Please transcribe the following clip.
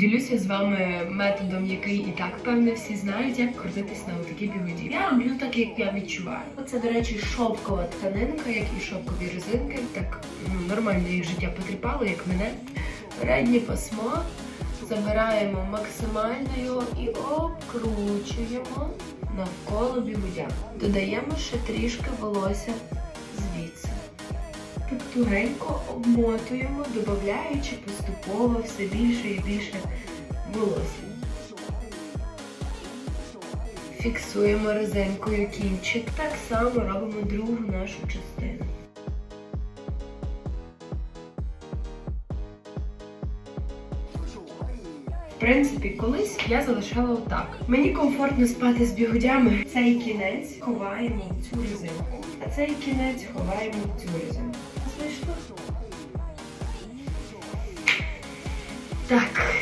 Поділюся з вами методом, який і так певне всі знають, як крутитись на отакій бігуді. Я роблю так, як я відчуваю. Оце, до речі, шовкова тканинка, як і шовкові резинки. Так ну, нормально їх життя потріпало, як мене. Переднє пасмо забираємо максимально його і обкручуємо навколо бігудя. Додаємо ще трішки волосся звідси. Так тугенько обмотуємо, додаючи поступово все більше і більше волосся. Фіксуємо резинкою кінчик. Так само робимо другу нашу частину. В принципі, колись я залишала отак. Мені комфортно спати з бігудями. Цей кінець ховаємо в цю резинку, а цей кінець ховаємо в цю резинку. Так,